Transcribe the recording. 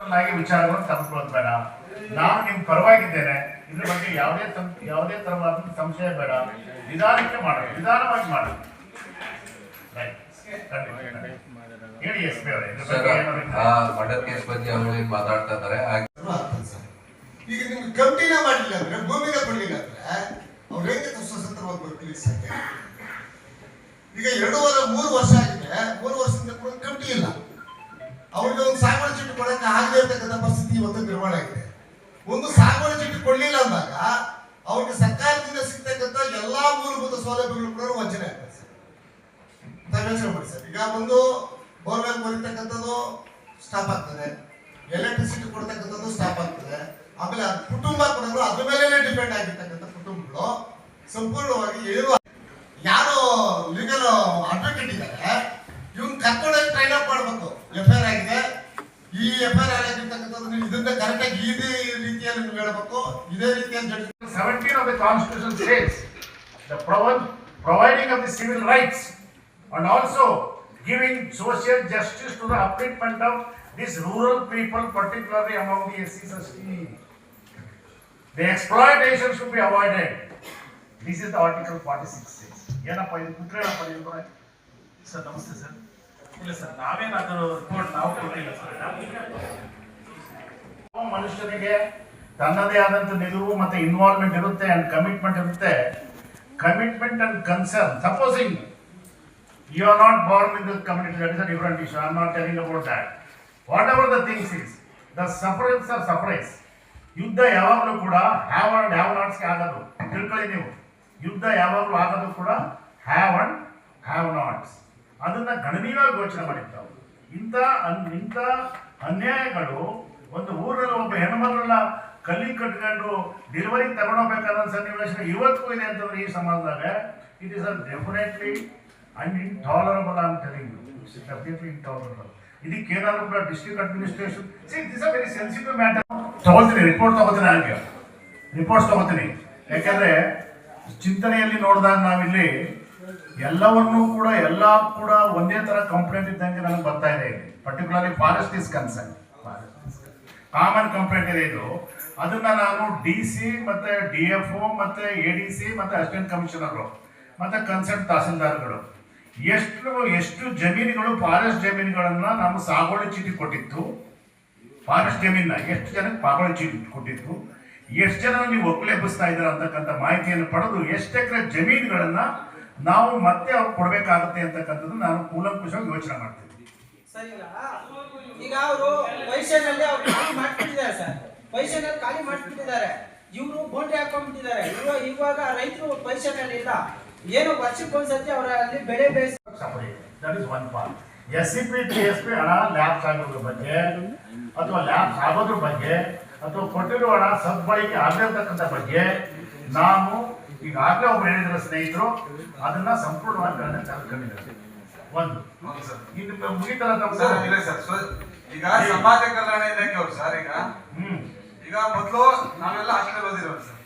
ವಿಚಾರವನ್ನು ತಂದುಕೊಳ್ಳೋದು ಬೇಡ. ನಾನು ನಿಮ್ ಪರವಾಗಿದ್ದೇನೆ. ಇದ್ರ ಬಗ್ಗೆ ಯಾವುದೇ ಯಾವುದೇ ತರವಾದ ಸಂಶಯ ಬೇಡ. ನಿಧಾನಕ್ಕೆ ಮಾಡೋಣ ನಿಧಾನವಾಗಿ ಆ ಮರ್ಡರ್ ಕೇಸ್ ಬಗ್ಗೆ ಅವರು ಏನ್ ಮಾತಾಡ್ತಾ ಇದ್ದಾರೆ. ಹಾಗೆ ಸರ್. ಈಗ ನಿಮ್ಗೆ ಕಮಿಟಿನ ಮಾಡಲಿಲ್ಲ ಅಂದ್ರೆ ಭೂಮಿನ ಕೊಡ್ಲಿಲ್ಲ ಅಂದ್ರೆ ಅವ್ರು ಹೇಗೆ ಸ್ವತಂತ್ರವಾಗಿ ಬರ್ತೀವಿ ಈಗ ಎರಡೂವರೆ ಮೂರು ವರ್ಷ ಆಗಿದೆ. ಮೂರು ವರ್ಷದಿಂದ ಕೊಡಕ್ಕೆ ಆಗದೆ ಪರಿಸ್ಥಿತಿ ಇವತ್ತು ನಿರ್ಮಾಣ ಆಗಿದೆ. ಒಂದು ಸಾಗುವಳಿ ಚೀಟಿ ಕೊಡ್ಲಿಲ್ಲ ಅಂದಾಗ ಅವ್ರಿಗೆ ಸರ್ಕಾರದಿಂದ ಸಿಗ್ತಕ್ಕಂಥ ಎಲ್ಲಾ ಮೂಲಭೂತ ಸೌಲಭ್ಯಗಳು ಕೂಡ ವಂಚನೆ ಆಗ್ತದೆ ಸರ್. ಮಾಡಿ ಸರ್. ಈಗ ಒಂದು ಬೋರ್ವೆಲ್ ಬರೀತಕ್ಕಂಥದ್ದು ಸ್ಟಾಪ್ ಆಗ್ತದೆ. ಎಲೆಕ್ಟ್ರಿಸಿಟಿ ಕೊಡ್ತಕ್ಕಂಥದ್ದು ಸ್ಟಾಪ್ ಆಗ್ತದೆ. ಆಮೇಲೆ ಕುಟುಂಬ ಕೊಡೋದು ಅದ್ರ ಮೇಲೆ ಡಿಪೆಂಡ್ ಆಗಿರ್ತಕ್ಕಂಥ ಕುಟುಂಬಗಳು ಸಂಪೂರ್ಣವಾಗಿ ಏನು ಯಾರು ಇದನ್ನ ಕರೆಕ್ಟಾಗಿ ಇದೇ ರೀತಿಯಲ್ಲಿ ನೀವು ಹೇಳ್ಬೇಕು ಇದೇ ರೀತಿಯಲ್ಲಿ judge 17 of the Constitution says the provi- providing of the civil rights and also giving social justice to the upliftment of these rural people, particularly among the SC ST. The exploitation should be avoided. This is the Article 46 says. ಏನಪ್ಪ ಇದು ಕುಟ್ರೇನಪ್ಪ ಇದು sir ನಮಸ್ತೆ sir ಇಲ್ಲ sir ನಾವೇನಾದರೂ report ನಾವು ಕೊಟ್ಟಿಲ್ಲ sir ಯಾವ ಮನುಷ್ಯನಿಗೆ ತನ್ನದೇ ಆದಂತ ನಿಲುವು ಮತ್ತೆ ಇನ್ವಾಲ್ವ್ಮೆಂಟ್ ಇರುತ್ತೆ ಅಂಡ್ ಕಮಿಟ್ಮೆಂಟ್ ಇರುತ್ತೆ. Commitment and concern supposing you are not born in this community that is a different issue I am not telling about that whatever the things is the sufferance or sufferers ಯುದ್ಧ ಯಾವಾಗಲೂ ಕೂಡ have and have ನಾಟ್ಸ್ಗೆ ಆಗೋದು. ತಿಳ್ಕೊಳ್ಳಿ ನೀವು. ಯುದ್ಧ ಯಾವಾಗಲೂ ಆಗೋದು ಕೂಡ ಹ್ಯಾವ್ ಅಂಡ್ ಹ್ಯಾವ್ ನಾಟ್ಸ್ ಅದನ್ನ ಗಣನೀಯವಾಗಿ ಯೋಚನೆ ಮಾಡಿರ್ತಾವೆ ಇಂಥ ಅನ್- ಇಂಥ ಅನ್ಯಾಯಗಳು ಒಂದು ಊರಲ್ಲಿ ಕಲ್ಲಿ ಕಟ್ಕೊಂಡು ಡೆಲಿವರಿ ತಗೊಂಡೋಗ್ಬೇಕಾದ ಸನ್ನಿವೇಶ ಇವತ್ತಿಗೂ ಇದೆ ಅಂತಂದ್ರೆ ಈ ಸಮಾಜದಾಗ. It is a definitely and intolerable ಅಂತ ಡೆಫಿನೆಟ್ಲಿ ಇಂಟಾಲರಬಲ್ ಇದಕ್ಕೆ ಏನಾದ್ರು ಕೂಡ district administration see this a very sensitive matter ತಗೋತೀನಿ ರಿಪೋರ್ಟ್ ತಗೋತೀನಿ ಹಾಗೆ. ರಿಪೋರ್ಟ್ಸ್ ತಗೋತೀನಿ. ಯಾಕಂದ್ರೆ ಚಿಂತನೆಯಲ್ಲಿ ನೋಡಿದಾಗ ನಾವಿಲ್ಲಿ ಎಲ್ಲವನ್ನೂ ಕೂಡ, ಎಲ್ಲ ಕೂಡ ಒಂದೇ ತರ ಕಂಪ್ಲೇಂಟ್ ಇದ್ದಂಗೆ ನನಗೆ ಬರ್ತಾ ಇದೆ particularly forest is concern common complaint ಇದೆ ಇದು. ಅದನ್ನ ನಾನು ಡಿ ಸಿ ಮತ್ತೆ ಡಿ ಎಫ್ ಒ ಮತ್ತೆ ಎ ಡಿ ಸಿ ಮತ್ತೆ ಅಸಿಸ್ಟೆಂಟ್ ಕಮಿಷನರ್ ಮತ್ತೆ ಕನ್ಸರ್ಟ್ ತಹಸೀಲ್ದಾರ್ಗಳು, ಎಷ್ಟು ಎಷ್ಟು ಜಮೀನುಗಳು ಫಾರೆಸ್ಟ್ ಜಮೀನುಗಳನ್ನ ನಾವು ಸಾಗುವಳಿ ಚೀಟಿ ಕೊಟ್ಟಿತ್ತು. ಫಾರೆಸ್ಟ್ ಜಮೀನ ಎಷ್ಟು ಜನಕ್ಕೆ ಪಾಗೋಳಿ ಚೀಟಿ ಕೊಟ್ಟಿತ್ತು. ಎಷ್ಟು ಜನ ನೀವು ಒಕ್ಕಲೆಬ್ಬಿಸ್ತಾ ಇದ್ದೀರ ಅಂತಕ್ಕಂಥ ಮಾಹಿತಿಯನ್ನು ಪಡೆದು ಎಷ್ಟು ಎಕರೆ ಜಮೀನುಗಳನ್ನ ನಾವು ಮತ್ತೆ ಅವ್ರು ಕೊಡಬೇಕಾಗುತ್ತೆ ಅಂತಕ್ಕಂಥದ್ದು ನಾನು ಕೂಲಂಕುಷವಾಗಿ ಯೋಚನೆ ಮಾಡ್ತೀನಿ ಈಗ ಅವರು ವೈಶ್ಯನಲ್ಲಿ ಅವ್ರು ಖಾಲಿ ಮಾಡ್ಬಿಟ್ಟಿದ್ದಾರೆ ಸರ್. ವೈಶ್ಯನಲ್ಲಿ ಖಾಲಿ ಮಾಡ್ಬಿಟ್ಟಿದ್ದಾರೆ. ಇವರು ಬೌಂಡ್ರಿ ಹಾಕೊಂಡ್ಬಿಟ್ಟಿದ್ದಾರೆ. ಇವಾಗ ಇವಾಗ ರೈತರು ವೈಶ್ಯನಲ್ಲಿ ಇಲ್ಲ. ಏನು ವರ್ಷಕ್ಕೊಂದ್ಸತಿ ಅವರ ಅಲ್ಲಿ ಬೆಳೆ ಬೇಯಿಸಿ ಎಸ್ ಎಸ್ ಹಣ ಲ್ಯಾಬ್ಸ್ ಆಗೋದ್ರ ಬಗ್ಗೆ ಅಥವಾ ಲ್ಯಾಬ್ಸ್ ಆಗೋದ್ರ ಬಗ್ಗೆ ಅಥವಾ ಕೊಟ್ಟಿರುವ ಹಣ ಸದ್ಬಳಕೆ ಆಗಿರ್ತಕ್ಕಂಥ ಬಗ್ಗೆ ನಾವು ಈಗಾಗಲೇ ಒಬ್ರು ಹೇಳಿದ್ರ ಸ್ನೇಹಿತರು, ಅದನ್ನ ಸಂಪೂರ್ಣವಾಗಿ ಗಣನೆ ತೆಗೆದುಕೊಂಡಿದ್ದಾರೆ. ಒಂದು. ಇನ್ನು ಮುಗಿತಲ್ಲ ಸರ್ ಇಲ್ಲ ಸರ್. ಸೊ ಈಗ ಸಮಾಜ ಕಲ್ಯಾಣ ಇಲಾಖೆ ಅವ್ರು ಸರ್ ಈಗ? ಹ್ಮ್. ಈಗ ಮೊದಲು ನಾವೆಲ್ಲ ಹಾಸ್ಟೆಲ್ ಓದಿರೋರು ಸರ್.